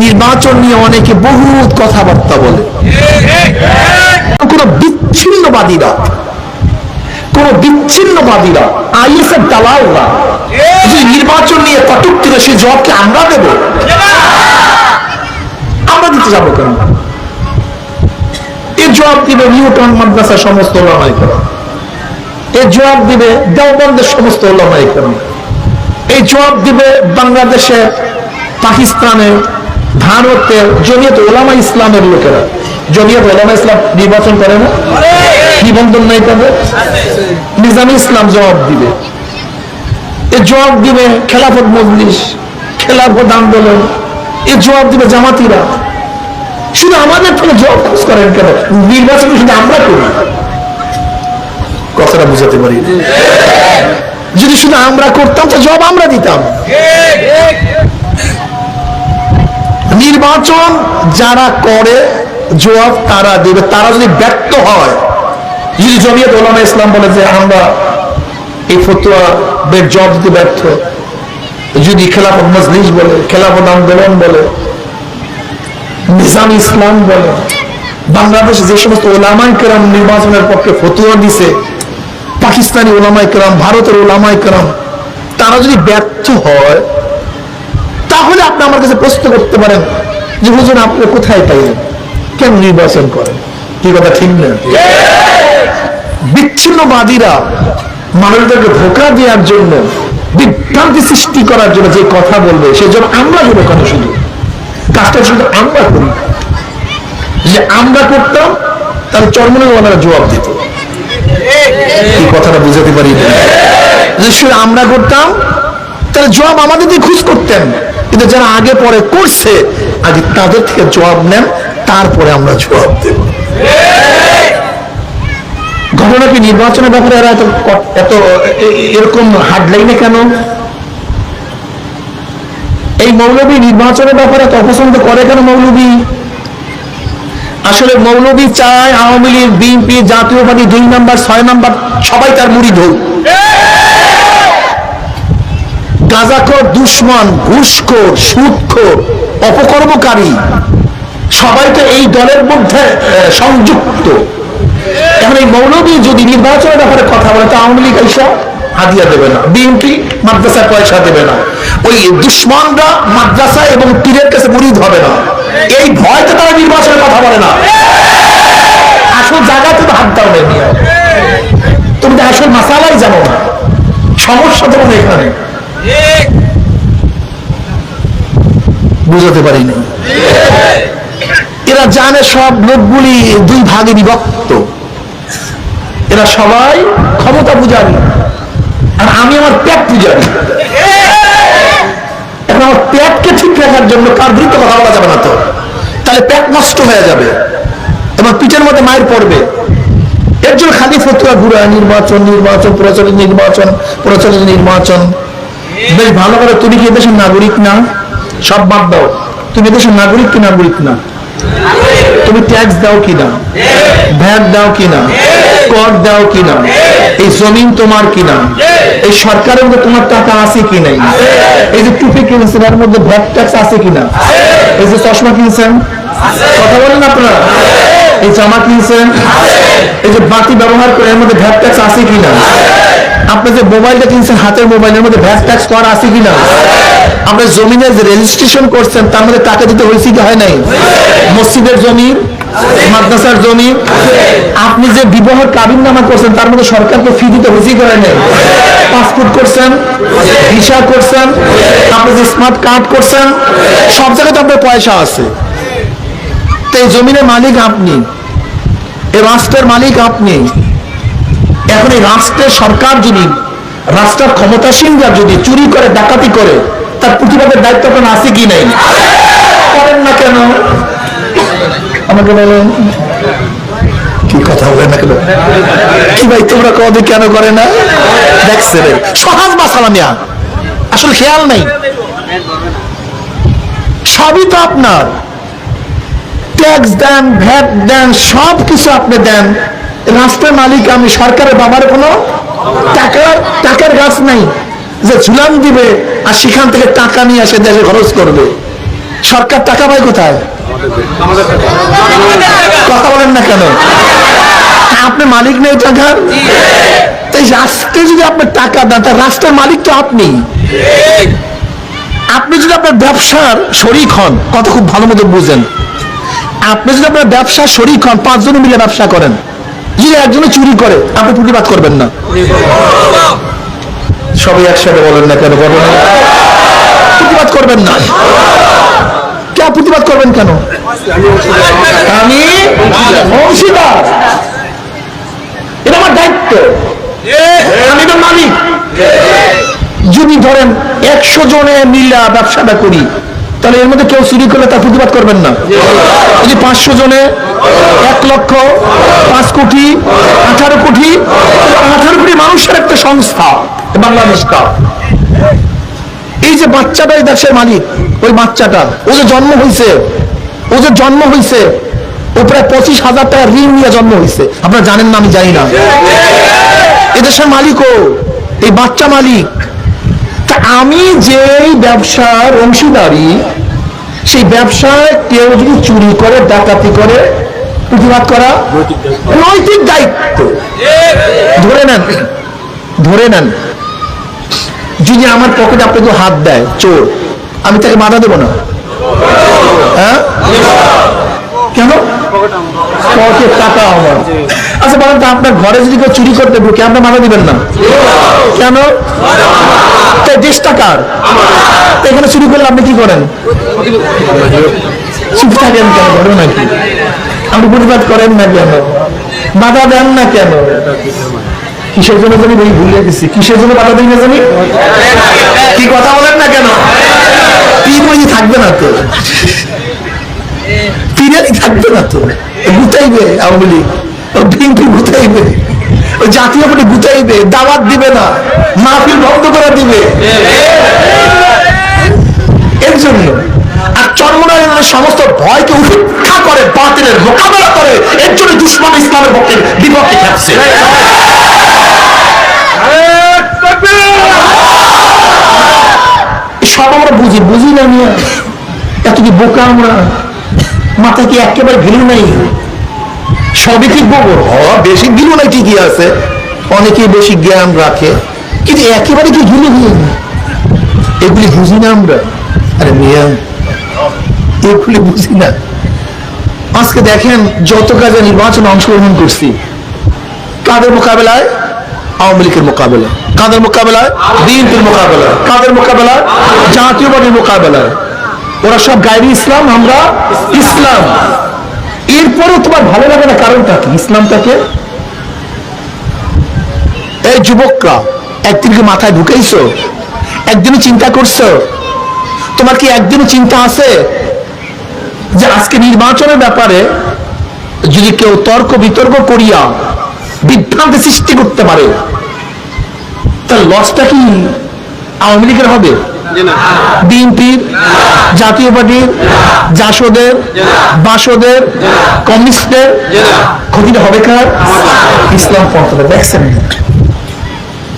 নির্বাচন নিয়ে অনেকে বহুত কথাবার্তা বলে। কোন বিচ্ছিন্নবাদীরা কোন বিচ্ছিন্নবাদীরা আইএসএফ দালালরা যে নির্বাচন নিয়ে সে আমরা দেব। আমরা দিতে যাব কেন? এর জবাব দিবে নিউটন মাদ্রাসার সমস্ত এর জবাব দিবে দেওবন্দের সমস্ত এই জবাব দিবে বাংলাদেশে, পাকিস্তানে ভারতের জমিয়ত ওলামা ইসলামের লোকেরা। জমিয়ত ওলামা ইসলাম নির্বাচন করে না? নিবন্ধন নাই তাদের নিজামী ইসলাম জবাব দিবে। এ জবাব দিবে খেলাফত মজলিস, খেলাফত আন্দোলন। এ জবাব দিবে জামাতিরা। শুধু আমাদের থেকে জবাব করেন কেন? নির্বাচন শুধু আমরা করি। কথাটা বুঝাতে পারি যদি শুধু আমরা করতাম, তো জবাব আমরা দিতাম। নির্বাচন যারা করে জবাব তারা দেবে। তারা যদি ব্যর্থ হয়, যদি জমিয়ত ওলামা ইসলাম বলে যে আমরা এই ফতুয়া জবাব দিতে ব্যর্থ, যদি খেলাফত মজলিস বলে, খেলাফত আন্দোলন বলে, নিজাম ইসলাম বলে, বাংলাদেশে যে সমস্ত ওলামাই কেরাম নির্বাচনের পক্ষে ফতুয়া দিছে, পাকিস্তানি ওলামাই কেরাম, ভারতের ওলামাই কেরাম, তারা যদি ব্যর্থ হয়, তাহলে আপনি আমার কাছে প্রশ্ন করতে পারেন যে হুজুর আপনি কোথায় পাইলেন? কেন নির্বাচন করেন? কি কথা ঠিক না? বিচ্ছিন্নবাদীরা মানুষদেরকে ধোকা দেওয়ার জন্য, বিভ্রান্তি সৃষ্টি করার জন্য যে কথা বলবে, সেজন্য আমরা বলব কেন শুধু। কাজটা শুধু আমরা করি। যে আমরা করতাম তাহলে চরমনাওয়ালারা জবাব দিত। এই কথাটা বুঝাতে পারি। যে শুধু আমরা করতাম তাহলে জবাব আমাদের দিয়ে খুঁজ করতেন কিন্তু যারা আগে পরে করছে, আগে তাদের থেকে জবাব নেন, তারপরে আমরা জবাব দেব। নির্বাচনের ব্যাপারে এরা এত এত এরকম হার্ডলাইনে কেন? এই মৌলবী নির্বাচনের ব্যাপারে এত অপছন্দ করে কেন মৌলবী আসলে মৌলবী চায় আওয়ামী লীগ, বিএনপি জাতীয় পার্টি দুই নাম্বার, ছয় নাম্বার, সবাই তার মুড়ি ধোক গাঁজাখোর দুশ্মন, ঘুষখোর, সুদখোর, অপকর্মকারী, সবাই তো এই দলের মধ্যে সংযুক্ত। এখন এই মৌলবী যদি নির্বাচনের ব্যাপারে কথা বলে, তো আওয়ামী লীগ এসব হাদিয়া দেবে না, বিএনপি মাদ্রাসায় পয়সা দেবে না, ওই দুশ্মনরা মাদ্রাসা এবং পীরের কাছে মুরিদ হবে না। এই ভয়তে তারা নির্বাচনের কথা বলে না। আসল জায়গাতে তো হাত দাও নেই। তুমি আসল মাসালাই জানো না। সমস্যা তোমার এখানে। বুঝাতে পারিনি। এরা জানে সব লোকগুলি দুই ভাগে বিভক্ত। এরা সবাই ক্ষমতা পূজারী। আর আমি আমার পেট পূজারী। এখন আমার ঠিক রাখার জন্য কার বিরুদ্ধে কথা বলা যাবে না তো? তাহলে নষ্ট হয়ে যাবে। এবং পিঠের মধ্যে মায়ের পড়বে। এর জন্য খালি ফতুয়া নির্বাচন নির্বাচন, প্রচলিত নির্বাচন প্রচলিত নির্বাচন। বেশ ভালো করে, তুমি কি দেশের নাগরিক না? সব বাদ দাও। তুমি দেশের নাগরিক কি নাগরিক না? তুমি ট্যাক্স দাও কি না? ভ্যাট দাও কি না? কর দাও কি না? এই জমিন তোমার কি না? এই সরকারের মধ্যে তোমার টাকা আছে কি নাই? এই যে টুপি কিনেছেন, এর মধ্যে ভ্যাট ট্যাক্স আছে কি না? এই যে চশমা কিনছেন? কথা বলেন আপনারা? এই জামা কিনছেন? এই যে বাতি ব্যবহার করে, এর মধ্যে ভ্যাট ট্যাক্স আছে কি না? আপনি যে মোবাইলটা কিনছেন, হাতের মোবাইলের মধ্যে ভ্যাট ট্যাক্স করা আছে কি না আপনি জমিনের যে রেজিস্ট্রেশন করছেন, তার মধ্যে টাকা দিতে হয়েছে কি হয় নাই? মসজিদের জমি মাদ্রাসার জমি আপনি যে বিবাহ কাবিন নামা করছেন, তার মধ্যে সরকারকে ফি দিতে হয়েছে হয় নাই? পাসপোর্ট করছেন ভিসা করছেন, আপনি যে স্মার্ট কার্ড করছেন, সব জায়গাতে আপনার পয়সা আছে। তো এই জমিনের মালিক আপনি, এই রাষ্ট্রের মালিক আপনি এখন এই রাষ্ট্রের সরকার যদি রাষ্ট্রের ক্ষমতাসীনরা যদি চুরি করে ডাকাতি করে তার প্রতিবাদের দায়িত্ব কোনো আছে কি নেই? করেন না কেন? আমাকে বলেন কি কথা বলে না কেন? কি ভাই তোমরা কদিন কেন করে না? দেখছে রে। সহজ মাসালামিয়া আসলে খেয়াল নেই। সবই তো আপনার। ট্যাক্স দেন ভ্যাট দেন সব কিছু আপনি দেন। রাষ্ট্রের মালিক আমি সরকারের বাবার কোনো টাকার টাকার গাছ নাই। যে ঝুলান দিবে আর সেখান থেকে টাকা নিয়ে এসে দেশে খরচ করবে। সরকার টাকা পায় কোথায়? কথা বলেন না কেন? আপনি মালিক নেই টাকার তাই রাষ্ট্রে যদি আপনি টাকা দেন তার রাষ্ট্রের মালিক তো আপনি। আপনি যদি আপনার ব্যবসার শরিক হন, কথা খুব ভালো মতো বুঝেন। আপনি যদি আপনার ব্যবসার শরিক হন, পাঁচজন মিলে ব্যবসা করেন। যদি একজনে চুরি করে, আপনি প্রতিবাদ করবেন না। সবাই একসাথে বলেন না কেন। প্রতিবাদ করবেন না। কে প্রতিবাদ করবেন কেন? আমি অংশীদার এটা আমার দায়িত্ব। আমি তো মালিক। যদি ধরেন একশো জনে মিলা ব্যবসাটা করি তাহলে এর মধ্যে কেউ চুরি করলে তার প্রতিবাদ করবেন না। যদি পাঁচশো জনে এক লক্ষ পাঁচ কোটি আঠারো কোটি আঠারো কোটি মানুষের একটা সংস্থা বাংলাদেশটা এই যে বাচ্চাটা এই দেশের মালিক ওই বাচ্চাটা ও যে জন্ম হয়েছে ও যে জন্ম হয়েছে ও প্রায় পঁচিশ হাজার টাকা ঋণ নিয়ে জন্ম হয়েছে আপনারা জানেন না আমি জানি না। এদেশের মালিক ও এই বাচ্চা মালিক তা আমি যেই ব্যবসার অংশীদারি, সেই ব্যবসায় কেউ যদি চুরি করে, ডাকাতি করে, প্রতিবাদ করা নৈতিক দায়িত্ব। ধরে নেন ধরে নেন, যদি আমার পকেটে আপনাকে হাত দেয়, চোর, আমি তাকে বাধা দেবো না? হ্যাঁ? কেন? পকেট টাকা আমার। আচ্ছা বলেন তো, আপনার ঘরে যদি কেউ চুরি করতে ঢুকে আপনি বাধা দিবেন না? কেন? তাই দেশ টাকার এখানে চুরি করলে আপনি কি করেন? চুপ থাকেন কেন? নাকি? আপনি প্রতিবাদ করেন না কেন? বাধা দেন না কেন? কিসের জন্য জানি? ভুলে গেছি। কিসের জন্য বাধা দিই না জানি? কি কথা বলেন না কেন? তিন বই থাকবে না তো। তিনারই থাকবে না তো। গুতাইবে আওয়ামী লীগ। বিএনপি গুতাইবে। জাতীয় পার্টি গুতাইবে, দাওয়াত দিবে না, মাহফিল বন্ধ করে দিবে। এর জন্য আর চন্মনারায়ণের সমস্ত ভয়কে উপেক্ষা করে, বাতিলের মোকাবেলা করে, এর জন্য দুশ্মন ইসলামের পক্ষে বিপক্ষে থাকছে সব আমরা বুঝি বুঝি না নিয়ে এত কি বোকা আমরা। মাথা কি একেবারে ভিড় নাই? সবই ঠিক বলব হ, বেশি গিলু নাই ঠিকই আছে? অনেকে বেশি জ্ঞান রাখে। কিন্তু একেবারে কি গিলু হয়ে এগুলি বুঝি না আমরা? আরে মিয়া, এগুলি বুঝি না। আজকে দেখেন যত কাজে নির্বাচনে অংশগ্রহণ করছি, কাদের মোকাবেলায়? আওয়ামী লীগের মোকাবেলা কাদের মোকাবেলায়? বিএনপির মোকাবেলায়। কাদের মোকাবেলায়? জাতীয়বাদীর মোকাবেলায়। ওরা সব গাইরি ইসলাম, আমরা ইসলাম। এরপরেও তোমার ভালো লাগে না কারণটা কি? ইসলামটাকে এই যুবকরা একদিনকে মাথায় ঢুকেইছো? একদিনও চিন্তা করছ? তোমার কি একদিনও চিন্তা আছে যে আজকে নির্বাচনের ব্যাপারে যদি কেউ তর্ক বিতর্ক করিয়া বিভ্রান্তি সৃষ্টি করতে পারে তার লসটা কি আওয়ামী লীগের হবে? বিএনপির জাতীয় পার্টির জাসদের বাসদের কমিউনিস্টদের ক্ষতিটা হবে কার? ইসলাম পন্থা দেখছেন?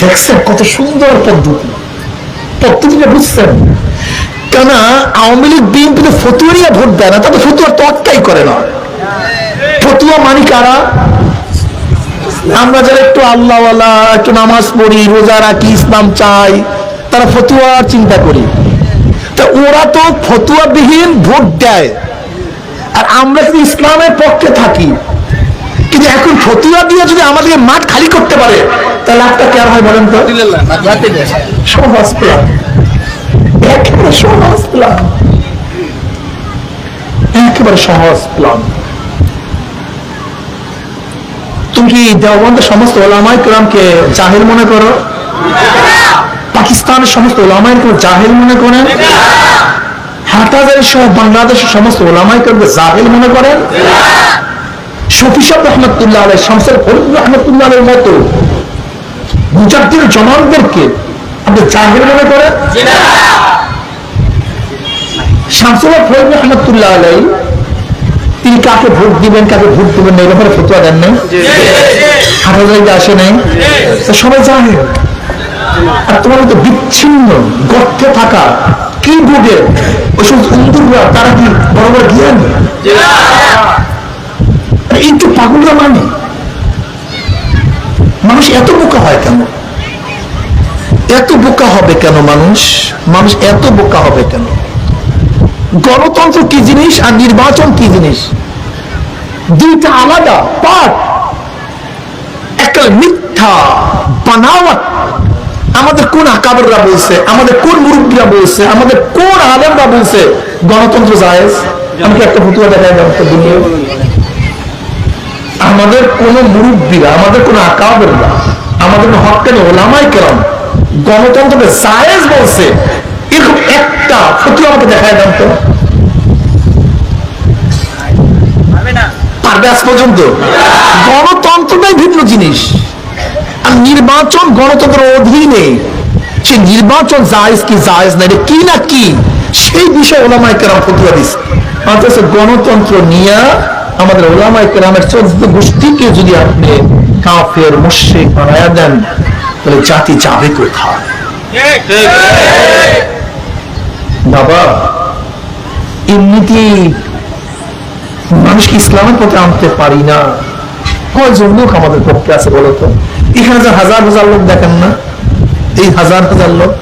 দেখছেন কত সুন্দর পদ্ধতি। পদ্ধতিটা বুঝছেন? কেন আওয়ামী লীগ বিএনপিতে ফতুয়ারিয়া ভোট দেয় না তাদের ফতুয়ার তত্ত্বাই করে না। ফতুয়া মানি কারা? আমরা যারা একটু আল্লাহওয়ালা একটু নামাজ পড়ি রোজা রাখি ইসলাম চাই তারা ফতুয়া চিন্তা করি। তা ওরা তো ফতুয়াবিহীন ভোট দেয়। আর আমরা যদি ইসলামের পক্ষে থাকি কিন্তু এখন ফতুয়া দিয়ে যদি আমাদের মাঠ খালি করতে পারে তাহলে লাভটা কে আর হয় বলেন তো? সহজ একেবারে সহজ প্ল্যান একেবারে সহজ প্ল্যান তুমি কি সমস্ত ওলামাই কেরামকে জাহেল মনে করো? পাকিস্তানের সমস্ত ওলামাই কেরাম জাহেল মনে করেন? হাটাজারি সহ বাংলাদেশের সমস্ত ওলামাই কেরামকে জাহেল মনে করেন? শফিসাব রহমতুল্লাহ আলাই শামসুল ফরিদ রহমতুল্লাহ আলের মতো জমানদেরকে আপনি জাহেল মনে করেন? ফরিদ রহমতুল্লাহ আলাই তিনি কাকে ভোট দিবেন কাকে ভোট দিবেন না এই ব্যাপারে ফতুয়া দেন নাই? হাটাজারিতে আসে নাই? সবাই জানে তোমার মতো বিচ্ছিন্ন গর্তে থাকা কি তারা কি বড় বড় জ্ঞান? পাগলরা মানে। মানুষ এত বোকা হয় কেন? এত বোকা হবে কেন মানুষ? মানুষ এত বোকা হবে কেন? গণতন্ত্র কি জিনিস আর নির্বাচন কি জিনিস? দুইটা আলাদা পাঠ। একটা মিথ্যা বানাওয়াত আমাদের কোন আকাবররা বলছে? আমাদের কোন মুরব্বীরা বলছে? আমাদের কোন আলেমরা বলছে, গণতন্ত্র জায়েজ আমাকে একটা ফতুয়া দেখায় আমাদের কোন মুরব্বীরা, আমাদের কোন আকাবররা, আমাদের কোন হকানি ওলামাই কেরাম গণতন্ত্রকে জায়েজ বলছে। এরকম একটা ফতুয়া আমাকে দেখায় দেন তো। পারবে আজ পর্যন্ত? গণতন্ত্রটাই ভিন্ন জিনিস। আর নির্বাচন গণতন্ত্রের অধীনে সে নির্বাচন জায়েজ কি জায়েজ না, এটা কি না কি, সেই বিষয়ে ওলামায় কেরাম ফতুয়া দিচ্ছে অথচ গণতন্ত্র নিয়ে আমাদের ওলামায় কেরামের চোদ্দ গোষ্ঠীকে যদি আপনি কাফের, মুশ্রিক বানায়া দেন, তাহলে জাতি যাবে কোথায়? বাবা, এমনিতেই মানুষকে ইসলামের পথে আনতে পারি না। কয়জন লোক আমাদের পক্ষে আছে বলতো এখানে যে হাজার হাজার লোক দেখেন না? এই হাজার হাজার লোক।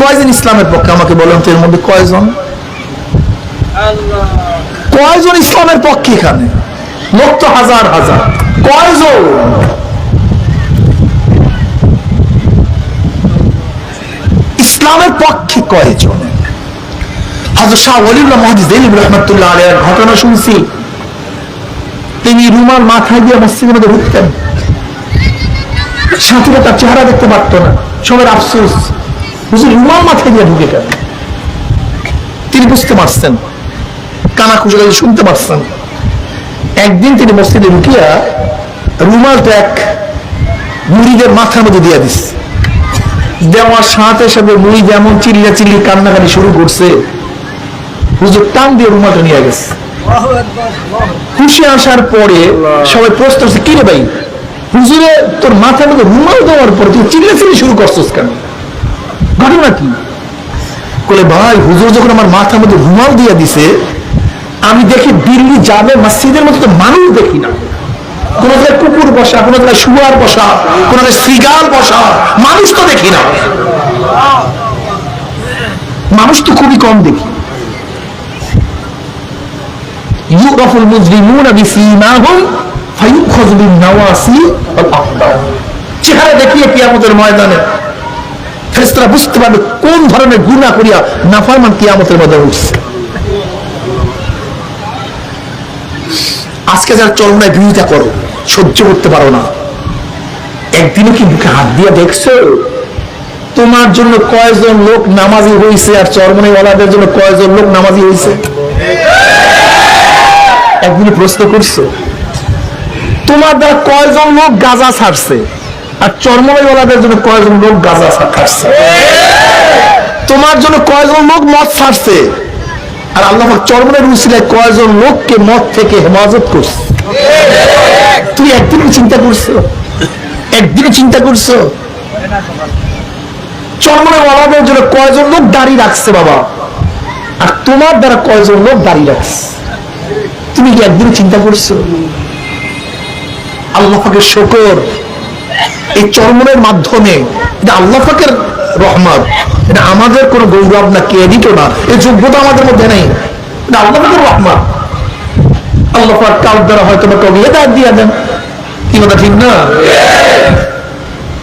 কয়জন ইসলামের পক্ষে আমাকে বলেন তো এর মধ্যে কয়জন? কয়জন ইসলামের পক্ষে এখানে? লোক তো হাজার হাজার। কয়জন? ইসলামের পক্ষে কয়জন? হজরত শাহ ওলিউল্লাহ মহাদিস দেলিম রহমতুল্লাহ আলের ঘটনা শুনছি। তিনি রুমার মাথায় দিয়ে মসজিদের মধ্যে ঢুকতেন। সাথীরা তার চেহারা দেখতে পারতো না। সবার আফসোস। বুঝলি রুমাল মাথায় দিয়ে ঢুকে গেল। তিনি বুঝতে পারছেন কানা খুশি শুনতে পারছেন একদিন তিনি মসজিদে ঢুকিয়া রুমালটা এক মুড়িদের মাথার মধ্যে দিয়ে দিস দেওয়ার সাথে সাথে মুড়ি যেমন চিল্লা চিল্লি কান্নাকানি শুরু করছে হুজুর টান দিয়ে রুমালটা নিয়ে গেছে। খুশি আসার পরে সবাই প্রশ্ন কি রে ভাই? হুজুরে, তোর মাথার মধ্যে রুমাল দেওয়ার পরে তুই চিল্লা চিল্লি শুরু করছিস কেন? ঘটনা কি? বলে ভাই, হুজুর যখন আমার মাথার মধ্যে রুমাল দিয়ে দিছে, আমি দেখি দিল্লি যাবে মসজিদের মধ্যে তো মানুষ দেখি না। কোন জায়গায় কুকুর বসা, কোন জায়গায় শুয়ার বসা, কোন জায়গায় শ্রীগাল বসা, মানুষ তো দেখি না। মানুষ তো খুবই কম দেখি। ইউরাফুল মুজরিমুনা বিসীমাহুম চেহারা দেখিয়ে কিয়ামতের ময়দানে ফেরেশতারা বুঝতে পারবে কোন ধরনের গুনাহ করিয়া নাফরমান কিয়ামতের মধ্যে উঠছে। আজকে যারা বিরোধিতা করো, সহ্য করতে পারো না। একদিনও কি বুকে হাত দিয়ে দেখছ? তোমার জন্য কয়জন লোক নামাজি হয়েছে আর চরমনে ওয়ালাদের জন্য কয়জন লোক নামাজি হয়েছে একদিনই প্রশ্ন করছ। তোমার দ্বারা কয়জন লোক গাজা ছাড়ছে? আর চরমনে ওয়ালাদের জন্য কয়জন লোক গাজা ছাড়ছে? তোমার জন্য কয়জন লোক মদ ছাড়ছে? আর আল্লাহ চরমনের উসিলায় কয়জন লোককে মদ থেকে হেফাজত করছে? তুমি একদিন চিন্তা করছ? একদিনে চিন্তা করছ? চরমনের ওয়ালাদের জন্য কয়জন লোক দাঁড়িয়ে রাখছে বাবা? আর তোমার দ্বারা কয়জন লোক দাঁড়িয়ে রাখছে? তুমি কি একদিন চিন্তা করছ? আল্লাহ শকর এই চরমনের মাধ্যমে এটা আল্লাহ পাকের রহমত। এটা আমাদের কোনো গৌরব না ক্রেডিটও না এই যোগ্যতা আমাদের মধ্যে নেই। এটা আল্লাহ পাকের রহমত। আল্লাহ কাল দ্বারা দিয়ে দেন। কি কথা, ঠিক না?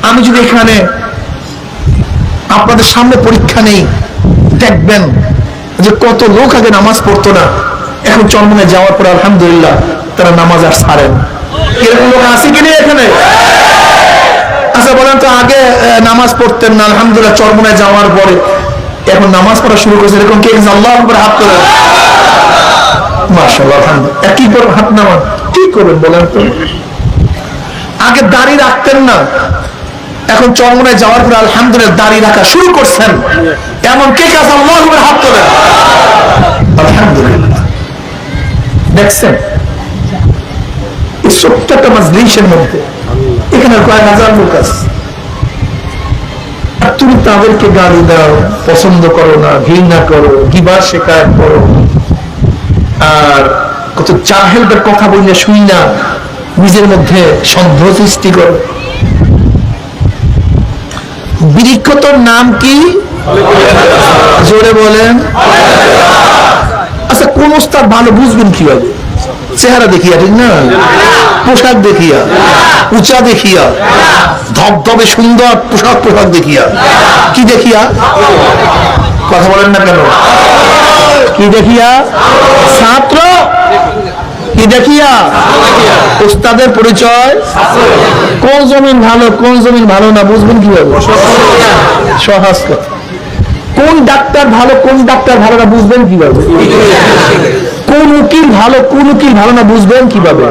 আমি যদি এখানে আপনাদের সামনে পরীক্ষা নেই, দেখবেন যে কত লোক আগে নামাজ পড়তো না। এখন চরমনে যাওয়ার পর আলহামদুলিল্লাহ তারা নামাজ আর ছাড়েন। এরকম লোক আছে কি এখানে? আচ্ছা বলেন তো, আগে নামাজ পড়তেন না, আলহামদুলিল্লাহ চরমনে যাওয়ার পরে। এখন নামাজ পড়া শুরু করেছে, এরকম কে আল্লাহ আকবার হাত করে মাশাআল্লাহ, আলহামদুলিল্লাহ। কি করবেন হাত নামান? কি করবেন বলেন তো? আগে দাড়ি রাখতেন না। এখন চরমনে যাওয়ার পরে আলহামদুলিল্লাহ দাড়ি রাখা শুরু করছেন। এমন কে কাজ আল্লাহ হাত তোলে? আলহামদুলিল্লাহ। দেখছেন? মধ্যে। এখানে কয়েক হাজার লোক আছে। তুমি তাদেরকে গালি দাও, পছন্দ করো না, ঘৃণা করো গিবার শেখায় করো। আর কত কথা বললে শুই না, নিজের মধ্যে সন্দেহ সৃষ্টি করো। বৃক্ষতর নাম কি? জোরে বলেন। আচ্ছা কোন ওস্তাদ ভালো বুঝবেন কীভাবে? চেহারা দেখিয়া ঠিক না? পোশাক দেখিয়া। উঁচা দেখিয়া। ধবধবে সুন্দর পোশাক পোশাক দেখিয়া। কি দেখিয়া? কথা বলেন না কেন? কি দেখিয়া? ছাত্র। কি দেখিয়া? উস্তাদের পরিচয়। কোন জমিন ভালো কোন জমিন ভালো না বুঝবেন কীভাবে? সহজ কথা কোন ডাক্তার ভালো কোন ডাক্তার ভালো না বুঝবেন কীভাবে? কোন উকিল ভালো কোন উকিল ভালো না বুঝবেন কীভাবে?